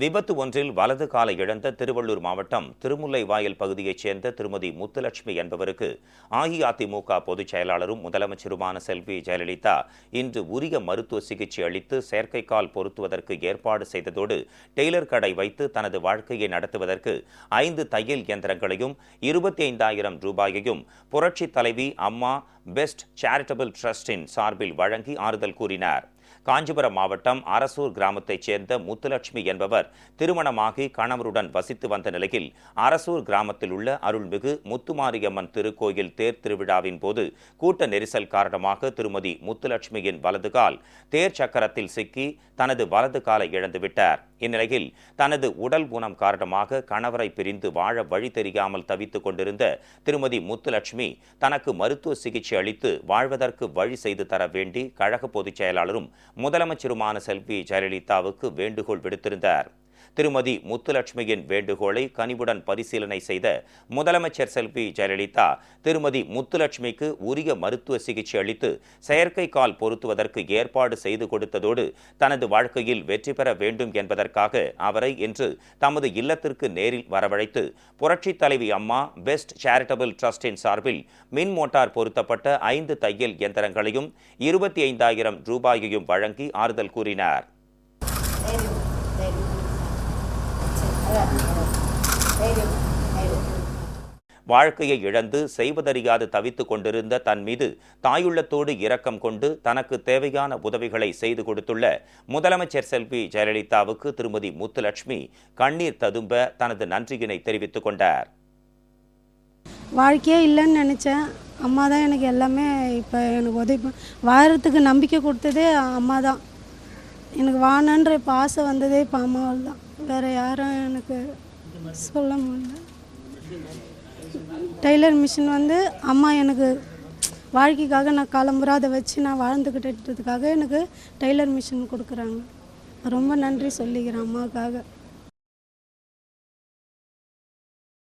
விபத்து ஒன்றில் வலது காலை இழந்த திருவள்ளூர் மாவட்டம் திருமுல்லை வாயில் பகுதியைச் சேர்ந்த திருமதி முத்துலட்சுமி என்பவருக்கு அஇஅதிமுக பொதுச் செயலாளரும் முதலமைச்சருமான செல்வி ஜெயலலிதா இன்று உரிய மருத்துவ சிகிச்சை அளித்து செயற்கைக்கால் பொருத்துவதற்கு ஏற்பாடு செய்ததோடு டெய்லர் கடை வைத்து தனது வாழ்க்கையை நடத்துவதற்கு ஐந்து தையல் இயந்திரங்களையும் இருபத்தி ஐந்தாயிரம் ரூபாயையும் புரட்சித் தலைவி அம்மா பெஸ்ட் சேரிட்டபிள் டிரஸ்டின் சார்பில் வழங்கி ஆறுதல் கூறினார். காஞ்சிபுரம் மாவட்டம் அரசூர் கிராமத்தைச் சேர்ந்த முத்துலட்சுமி என்பவர் திருமணமாகி கணவருடன் வசித்து வந்த நிலையில் அரசூர் கிராமத்தில் உள்ள அருள்மிகு முத்துமாரியம்மன் திருக்கோயில் தேர் திருவிழாவின் போது கூட்ட நெரிசல் காரணமாக திருமதி முத்துலட்சுமியின் வலது கால் தேர் சக்கரத்தில் சிக்கி தனது வலது காலை இழந்துவிட்டார். இந்நிலையில் தனது உடல் ஊனம் காரணமாக கணவரை பிரிந்து வாழ வழி தெரியாமல் தவித்துக் கொண்டிருந்த திருமதி முத்துலட்சுமி தனக்கு மருத்துவ சிகிச்சை அளித்து வாழ்வதற்கு வழி செய்து தர வேண்டி கழக பொதுச் செயலாளரும் முதலமைச்சருமான செல்வி ஜெயலலிதாவுக்கு வேண்டுகோள் விடுத்திருந்தார். திருமதி முத்துலட்சுமியின் வேண்டுகோளை கனிவுடன் பரிசீலனை செய்த முதலமைச்சர் செல்வி ஜெயலலிதா திருமதி முத்துலட்சுமிக்கு உரிய மருத்துவ சிகிச்சை அளித்து செயற்கை கால் பொருத்துவதற்கு ஏற்பாடு செய்து கொடுத்ததோடு தனது வாழ்க்கையில் வெற்றி பெற வேண்டும் என்பதற்காக அவரை இன்று தமது இல்லத்திற்கு நேரில் வரவழைத்து புரட்சித் தலைவி அம்மா பெஸ்ட் சேரிட்டபிள் ட்ரஸ்டின் சார்பில் மின் மோட்டார் பொருத்தப்பட்ட ஐந்து தையல் இயந்திரங்களையும் இருபத்தி ஐந்தாயிரம் ரூபாயையும் வழங்கி ஆறுதல் கூறினார். வாழ்க்கையை இழந்து செய்வதறியாது தவித்துக் கொண்டிருந்த தன் மீது தாயுள்ளத்தோடு இரக்கம் கொண்டு தனக்கு தேவையான உதவிகளை செய்து கொடுத்துள்ள முதலமைச்சர் செல்வி ஜெயலலிதாவுக்கு திருமதி முத்துலட்சுமி கண்ணீர் ததும்ப தனது நன்றியினை தெரிவித்துக் கொண்டார். வாழ்க்கையே இல்லைன்னு நினச்சேன். அம்மா தான் எனக்கு எல்லாமே இப்போ எனக்கு உதவி வாரத்துக்கு நம்பிக்கை கொடுத்ததே அம்மா தான். எனக்கு வானன்ற இப்போ ஆசை வந்ததே இப்போ அம்மாவால் தான். வேறு யாரும் எனக்கு சொல்ல முடியல. டெய்லர் மிஷின் வந்து அம்மா எனக்கு வாழ்க்கைக்காக நான் காலம்புறாத அதை வச்சு நான் வாழ்ந்துக்கிட்டதுக்காக எனக்கு டெய்லர் மிஷின் கொடுக்குறாங்க. ரொம்ப நன்றி சொல்லிக்கிறேன் அம்மாவுக்காக.